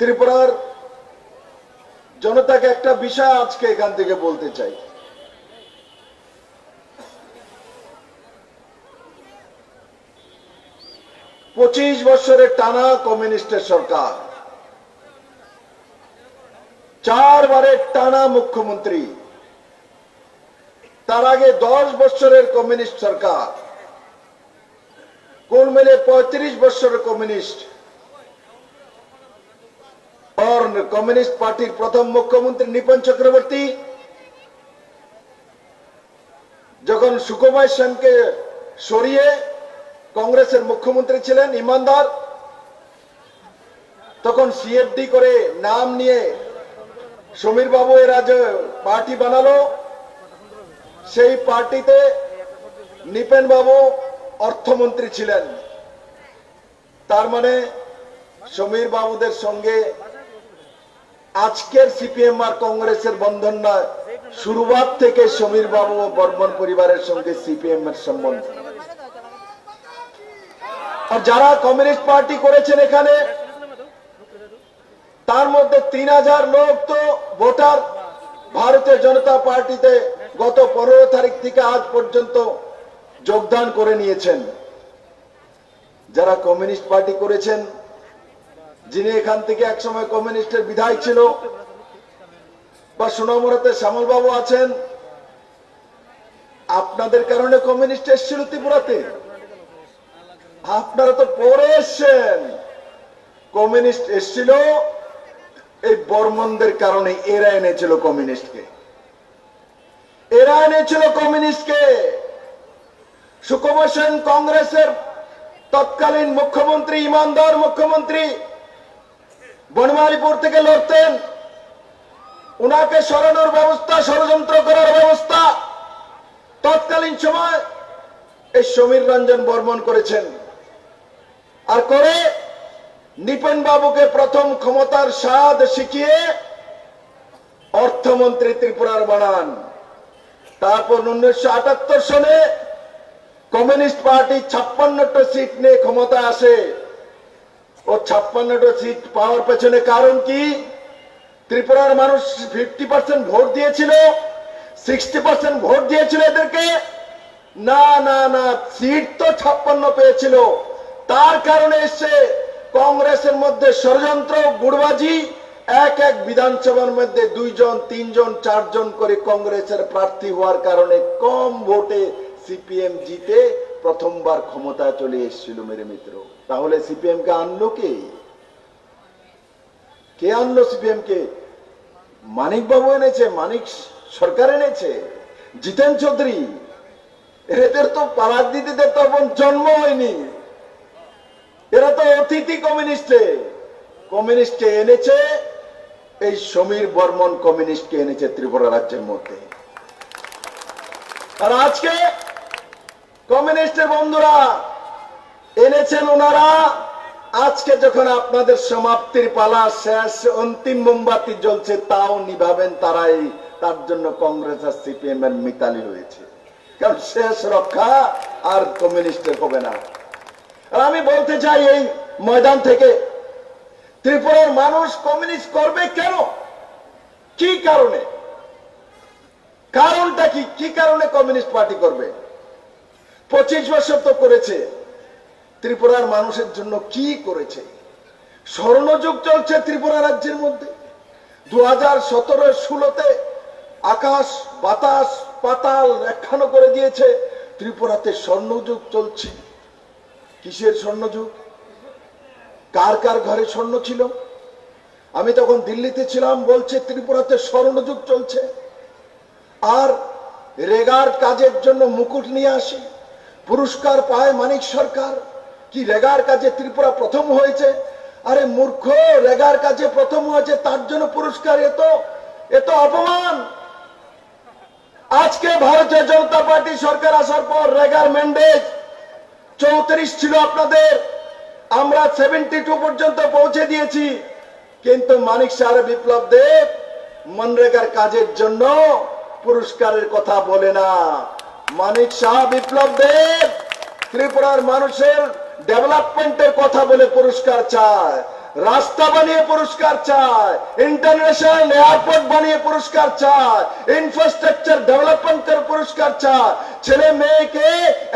ত্রিপুরার জনতাকে একটা বিষয় আজকে এখান থেকে বলতে চাই। পঁচিশ বছরের টানা কমিউনিস্টের সরকার। চারবারের টানা মুখ্যমন্ত্রী। তার আগে দশ বছরের কমিউনিস্ট সরকার। কোন মিলে পঁয়ত্রিশ বছরের কমিউনিস্ট। কমিউনিস্ট পার্টির প্রথম মুখ্যমন্ত্রী নিপন চক্রবর্তী যখন সুকুমার সেনকে সরিয়ে কংগ্রেসের মুখ্যমন্ত্রী ছিলেন ইমানদার, তখন সিএফডি করে নাম নিয়ে সমীর বাবু এরা যে পার্টি বানালো। সেই পার্টিতে নিপেন বাবু অর্থমন্ত্রী ছিলেন। তার মানে সমীর বাবুদের সঙ্গে আজকের সিপিএম আর কংগ্রেসের বন্ধন নয়। শুরুবাত থেকে সমীর বাবু ও বর্মন পরিবারের সঙ্গে সিপিএম এর সম্বন্ধ। আর যারা কমিউনিস্ট পার্টি করেছেন এখানে, তার মধ্যে তিন হাজার লোক তো ভোটার। ভারতীয় জনতা পার্টিতে গত পনেরো তারিখ থেকে আজ পর্যন্ত যোগদান করে নিয়েছেন। যারা কমিউনিস্ট পার্টি করেছেন যিনি এখান থেকে একসময় কমিউনিস্টের বিধায়ক ছিল বা সোনামুড়াতে শ্যামল বাবু আছেন, আপনাদের কারণে কমিউনিস্ট এসেছিল ত্রিপুরাতে। আপনারা তো পরে এসছেন। কমিউনিস্ট এসছিল, এই বর্মনদের কারণে এরা এনেছিল কমিউনিস্টকে। এরা এনেছিল কমিউনিস্টকে। সুকুমার সেন কংগ্রেসের তৎকালীন মুখ্যমন্ত্রী, ইমানদার মুখ্যমন্ত্রী বনমালীপুর থেকে লড়তেন। উনাকে সরানোর ব্যবস্থা, ষড়যন্ত্র করার ব্যবস্থা। তৎকালীন সময় এই সমীর রঞ্জন বর্মন করেছেন। আর করে নিপেন বাবুকে প্রথম ক্ষমতার স্বাদ শিখিয়ে অর্থমন্ত্রী ত্রিপুরার বানান। তারপর উনিশশো আটাত্তর সনে কমিউনিস্ট পার্টি ছাপ্পান্নটা সিট নিয়ে ক্ষমতা আসে। ও ছাপ্পান্নটা সিট পাওয়ার পেছনে কারণ কি? ত্রিপুরার মানুষ ফিফটি পার্সেন্ট ভোট দিয়েছিল সিক্সটি পার্সেন্ট ভোট দিয়েছিল এদেরকে। না না না সিট তো ছাপ্পান্ন পেয়েছিল। তার কারণে এসছে কংগ্রেসের মধ্যে ষড়যন্ত্র, গুড়বাজি। এক এক বিধানসভার মধ্যে দুইজন, তিনজন, চারজন করে কংগ্রেসের প্রার্থী হওয়ার কারণে কম ভোটে সিপিএম জিতে প্রথমবার ক্ষমতায় চলে এসেছিল মেরে মিত্র। তাহলে সিপিএম কে আনলো কে? কে আনলো সিপিএম কে? মানিক বাবু এনেছে, মানিক সরকার এনেছে। জিতেন চৌধুরী, এদের তো পারাদিদিদের তখন জন্ম হয়নি। এরা তো অতিথি কমিউনিস্টে। কমিউনিস্টে এনেছে, এই সমীর বর্মন কমিউনিস্টকে এনেছে ত্রিপুরা রাজ্যের মধ্যে। আর আজকে কমিউনিস্টের বন্ধুরা, এনেছেন ওনারা। আজকে যখন আপনাদের সমাপ্তির পালা শেষ, অন্তিম মোমবাতি জ্বলছে, তাও নিভাবেন তারাই। তার জন্য কংগ্রেস আর সিপিএম এর মিতালি হয়েছে কারণ শেষ রক্ষা আর কমিউনিস্টের হবে না। আর আমি বলতে চাই, এই ময়দান থেকে ত্রিপুরার মানুষ কমিউনিস্ট করবে কেন? কি কারণে? কারণটা কি? কি কারণে কমিউনিস্ট পার্টি করবে? পঁচিশ বছর তো করেছে। ত্রিপুরার মানুষের জন্য কি করেছে? স্বর্ণযুগ চলছে ত্রিপুরা রাজ্যের মধ্যে। দু হাজার সতেরো ষোলোতে আকাশ, বাতাস, পাতাল একখানো করে দিয়েছে। ত্রিপুরাতে স্বর্ণযুগ চলছে। কিসের স্বর্ণযুগ? কার কার ঘরে স্বর্ণ ছিল? আমি তখন দিল্লিতে ছিলাম, বলছে ত্রিপুরাতে স্বর্ণযুগ চলছে। আর রেগার কাজের জন্য মুকুট নিয়ে আসে। পুরস্কার পায় মানিক সরকার। কি রেগার কাজে ত্রিপুরা প্রথম হয়েছে? আরে মূর্খ, রেগার কাজে প্রথম হয়েছে, তার জন্য পুরস্কার এত এত অপমান। আজকে ভারতীয় জনতা পার্টি সরকার আসার পর রেগার ম্যান্ডেট চৌত্রিশ ছিল আপনাদের। আমরা সেভেন্টি টু পর্যন্ত পৌঁছে দিয়েছি। কিন্তু মানিক সার বিপ্লব দেব, মনরেগার কাজের জন্য পুরস্কারের কথা বলে না। মানিক শাহ বিপ্লব দেব, ত্রিপুরার মানুষের ডেভেলপমেন্টের কথা বলে পুরস্কার চায়, রাস্তা বানিয়ে পুরস্কার চায়, ইন্টারন্যাশনাল এয়ারপোর্ট বানিয়ে পুরস্কার চায় ইনফ্রাস্ট্রাকচার ডেভেলপমেন্ট করে পুরস্কার চায়, ছেলে মেয়েকে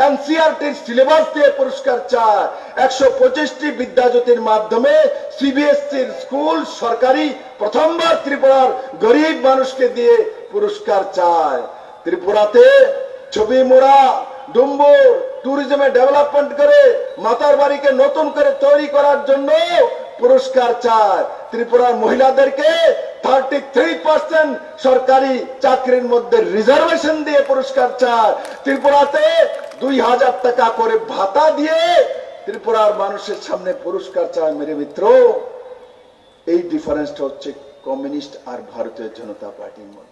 এনসিআরটির সিলেবাস দিয়ে পুরস্কার চায়, একশো পঁচিশটি বিদ্যাজ্যোতির মাধ্যমে সিবিএসসির স্কুল সরকারি প্রথমবার ত্রিপুরার গরিব মানুষকে দিয়ে পুরস্কার চায়। ত্রিপুরাতে ছবি মোড়া, ডুম্বুর ট্যুরিজমে ডেভেলপমেন্ট করে, মাতার বাড়িকে নতুন করে তৈরি করার জন্য পুরস্কার চায়। ত্রিপুরার মহিলাদেরকে থার্টি থ্রি পার্সেন্ট সরকারি চাকরির মধ্যে রিজার্ভেশন দিয়ে পুরস্কার চায়। ত্রিপুরাতে দুই হাজার টাকা করে ভাতা দিয়ে ত্রিপুরার মানুষের সামনে পুরস্কার চায় মেরে মিত্র। এই ডিফারেন্সটা হচ্ছে কমিউনিস্ট আর ভারতীয় জনতা পার্টির মধ্যে।